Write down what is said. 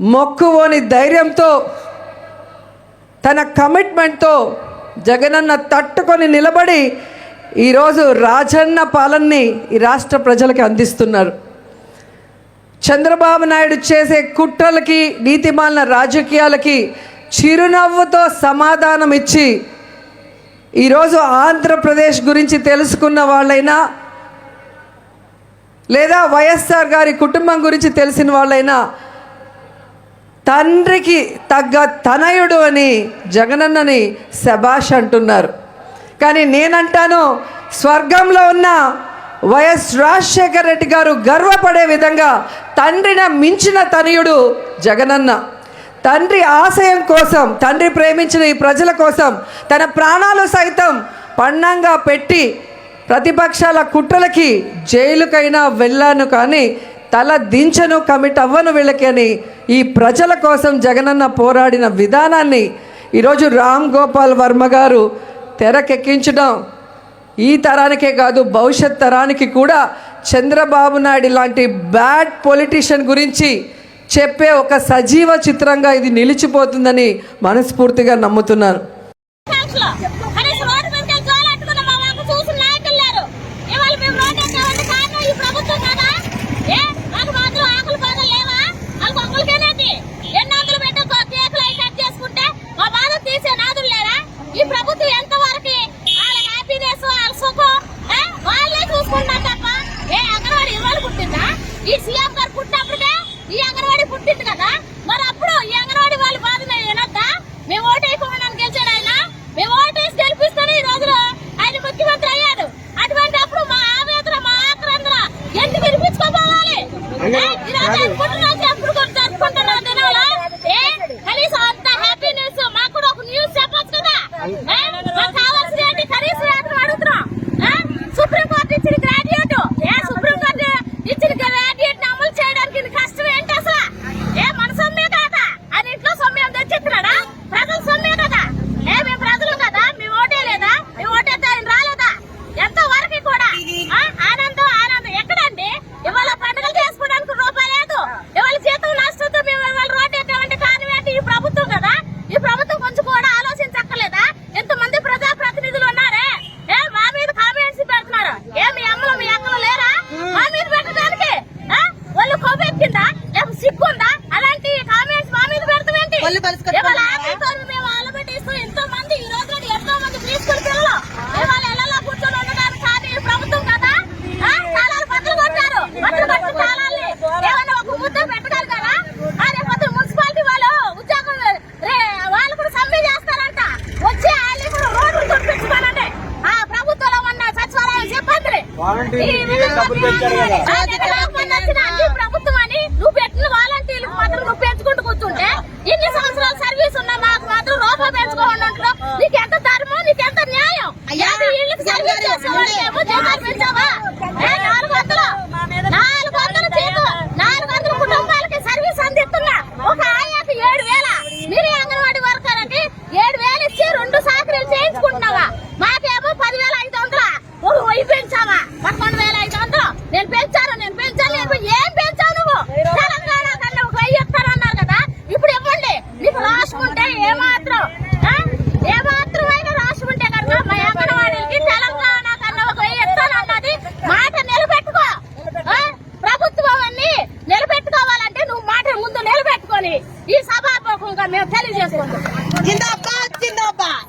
మొక్కువోని ధైర్యంతో తన కమిట్మెంట్తో జగనన్న తట్టుకొని నిలబడి ఈరోజు రాజన్న పాలనని ఈ రాష్ట్ర ప్రజలకి అందిస్తున్నారు. చంద్రబాబు నాయుడు చేసే కుట్రలకి నీతిమాలిన రాజకీయాలకి చిరునవ్వుతో సమాధానం ఇచ్చి ఈరోజు ఆంధ్రప్రదేశ్ గురించి తెలుసుకున్న వాళ్ళైనా లేదా వైఎస్ఆర్ గారి కుటుంబం గురించి తెలిసిన వాళ్ళైనా తండ్రికి తగ్గ తనయుడు అని జగనన్నని శబాష్ అంటున్నారు. కానీ నేనంటాను స్వర్గంలో ఉన్న వైఎస్ రాజశేఖర రెడ్డి గారు గర్వపడే విధంగా తండ్రిన మించిన తనయుడు జగనన్న. తండ్రి ఆశయం కోసం తండ్రి ప్రేమించిన ఈ ప్రజల కోసం తన ప్రాణాలు సైతం పణంగా పెట్టి ప్రతిపక్షాల కుట్రలకి జైలుకైనా వెళ్ళాను కానీ తల దించను కమిట్ అవ్వను వీళ్ళకి అని ఈ ప్రజల కోసం జగనన్న పోరాడిన విధానాన్ని ఈరోజు రామ్ గోపాల్ వర్మ గారు తెరకెక్కించడం ఈ తరానికే కాదు భవిష్యత్ తరానికి కూడా చంద్రబాబు నాయుడు లాంటి బ్యాడ్ పొలిటీషియన్ గురించి చెప్పే ఒక సజీవ చిత్రంగా ఇది నిలిచిపోతుందని మనస్ఫూర్తిగా నమ్ముతున్నాను. ఈ సీఎం గారు పుట్టినప్పుడుగా ఈ అంగన్వాడీ పుట్టింది కదా. ఎంతో మంది ఈ రోజు ఎంతో మంది ప్రీ స్కూల్ పిల్లలు కూర్చొని ఉండడానికి ప్రభుత్వం కదా? కొట్టారు. కొట్టి ఒక ముద్ద పెట్టగలరు కదా? మున్సిపాలిటీ వాళ్ళు ఉద్యోగం వాళ్ళు కూడా సమ్మె చేస్తారంట. వచ్చి వాళ్ళు కూడా రోడ్లు చుట్టించుకోనండి ఆ ప్రభుత్వంలో ఉన్న సచివాలయం సిబ్బందిని అని ఈ సభాముఖంగా మేము తెలియజేసుకుంటాం. జిందాబాద్ జిందాబాద్.